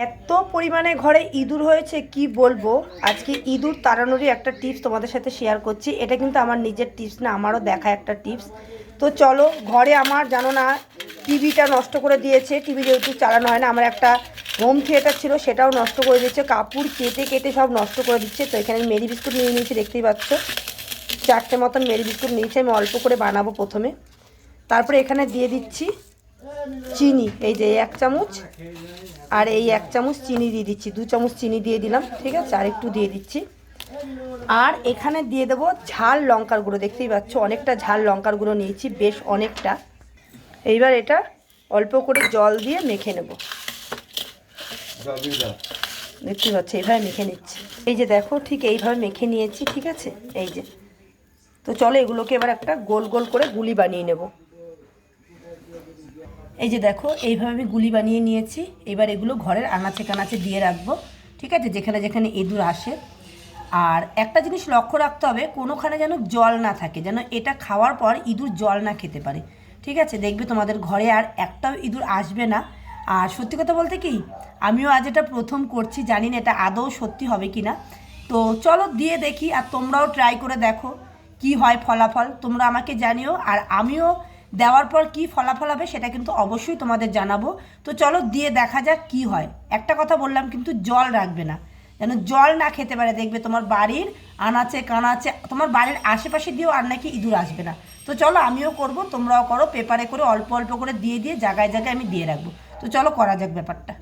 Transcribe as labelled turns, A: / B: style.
A: এত পরিমাণে ঘরে ইঁদুর হয়েছে, কি বলব? আজকে ইঁদুর তাড়ানোরই একটা টিপস তোমাদের সাথে শেয়ার করছি। এটা কিন্তু আমার নিজের টিপস না, আমারও দেখা একটা টিপস তো চলো, ঘরে আমার জানো না, টিভিটা নষ্ট করে দিয়েছে। টিভি যেহেতু চালানো হয় না, আমার একটা হোম থিয়েটার ছিল, সেটাও নষ্ট করে দিচ্ছে কাপড় কেটে কেটে সব নষ্ট করে দিচ্ছে। তো এখানে মেরি বিস্কুট নিয়ে নিয়েছি, দেখতেই পাচ্ছ। চারটে মতন মেরি বিস্কুট নিয়েছি, আমি অল্প করে বানাবো প্রথমে। তারপরে এখানে দিয়ে দিচ্ছি চিনি, এই যে এক চামচ, আর এই এক চামচ চিনি দিয়ে দিচ্ছি, দু চামচ চিনি দিয়ে দিলাম, ঠিক আছে? আর একটু দিয়ে দিচ্ছি। আর এখানে দিয়ে দেবো ঝাল লঙ্কার গুঁড়ো, দেখতেই পাচ্ছ, অনেকটা ঝাল লঙ্কার গুঁড়ো নিয়েছি, বেশ অনেকটা। এইবার এটা অল্প করে জল দিয়ে মেখে নেব। দেখতেই পাচ্ছি, এইভাবে মেখে নিচ্ছি। এই যে দেখো, ঠিক এইভাবে মেখে নিয়েছি, ঠিক আছে? এই যে। তো চলো এগুলোকে এবার একটা গোল গোল করে গুলি বানিয়ে নেব। এই যে দেখো, এইভাবে আমি গুলি বানিয়ে নিয়েছি। এবার এগুলো ঘরের আনাচে কানাচে দিয়ে রাখব, ঠিক আছে? যেখানে যেখানে ইঁদুর আসে। আর একটা জিনিস লক্ষ্য রাখতে হবে, কোনোখানে যেন জল না থাকে, যেন এটা খাওয়ার পর ইঁদুর জল না খেতে পারে, ঠিক আছে? দেখবে তোমাদের ঘরে আর একটাও ইঁদুর আসবে না। আর সত্যি কথা বলতে কি, আমিও আজ এটা প্রথম করছি, জানি না এটা আদৌ সত্যি হবে কি না তো চলো দিয়ে দেখি, আর তোমরাও ট্রাই করে দেখো, কি হয় ফলাফল? তোমরা আমাকে জানিও, আর আমিও দেওয়ার পর কি ফলাফল হবে সেটা কিন্তু অবশ্যই তোমাদের জানাব। তো চলো দিয়ে দেখা যাক কি হয়। একটা কথা বললাম কিন্তু জল রাখবে না। যেন জল না খেতে পারে, দেখবে তোমার বাড়ির আনাচে কানাচে, তোমার বাড়ির আশেপাশে দিয়েও আর নাকি ইঁদুর আসবে না। তো চলো আমিও করব, তোমরাও করো, পেপারে করে অল্প অল্প করে দিয়ে দিয়ে জায়গায় জায়গায় আমি দিয়ে রাখব। তো চলো করা যাক ব্যাপারটা।